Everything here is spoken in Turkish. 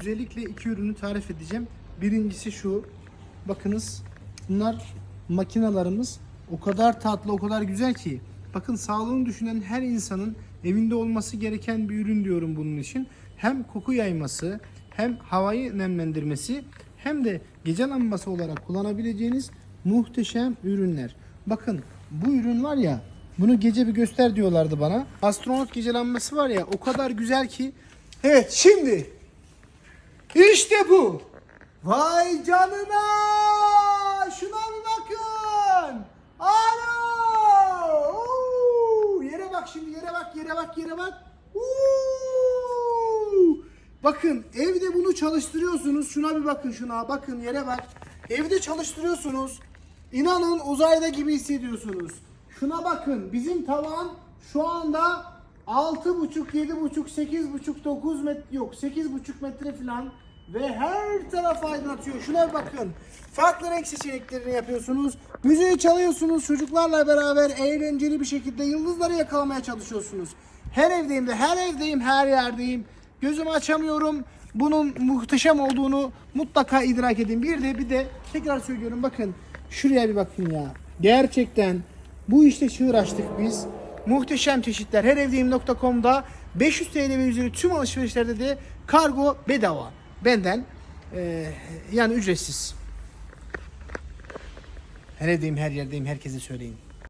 Özellikle iki ürünü tarif edeceğim. Birincisi şu. Bakınız bunlar makinalarımız o kadar tatlı, o kadar güzel ki. Bakın sağlığını düşünen her insanın evinde olması gereken bir ürün diyorum bunun için. Hem koku yayması, hem havayı nemlendirmesi, hem de gece lambası olarak kullanabileceğiniz muhteşem ürünler. Bakın bu ürün var ya, bunu gece bir göster diyorlardı bana. Astronot gece lambası var ya, o kadar güzel ki. Evet, şimdi işte bu. Vay canına! Şuna bir bakın. Oo! Yere bak şimdi yere bak yere bak yere bak. Oo! Bakın evde bunu çalıştırıyorsunuz. Şuna bir bakın şuna. Bakın yere bak. Evde çalıştırıyorsunuz. İnanın uzayda gibi hissediyorsunuz. Şuna bakın. Bizim tavan şu anda 6,5, 7,5, 8,5, 9 metre yok 8,5 metre falan ve her taraf aydınlatıyor. Şuna bakın. Farklı renk seçeneklerini yapıyorsunuz. Müziği çalıyorsunuz. Çocuklarla beraber eğlenceli bir şekilde yıldızları yakalamaya çalışıyorsunuz. Her evdeyim de her evdeyim her yerdeyim. Gözümü açamıyorum. Bunun muhteşem olduğunu mutlaka idrak edin. Bir de bir de tekrar söylüyorum bakın. Şuraya bir bakın ya. Gerçekten bu işte çığır açtık biz. Muhteşem çeşitler herevdeyim.com'da 500 TL ve üzeri tüm alışverişlerde de kargo bedava. Benden eee, yani ücretsiz. Her evdeyim, her yerdeyim, herkese söyleyin.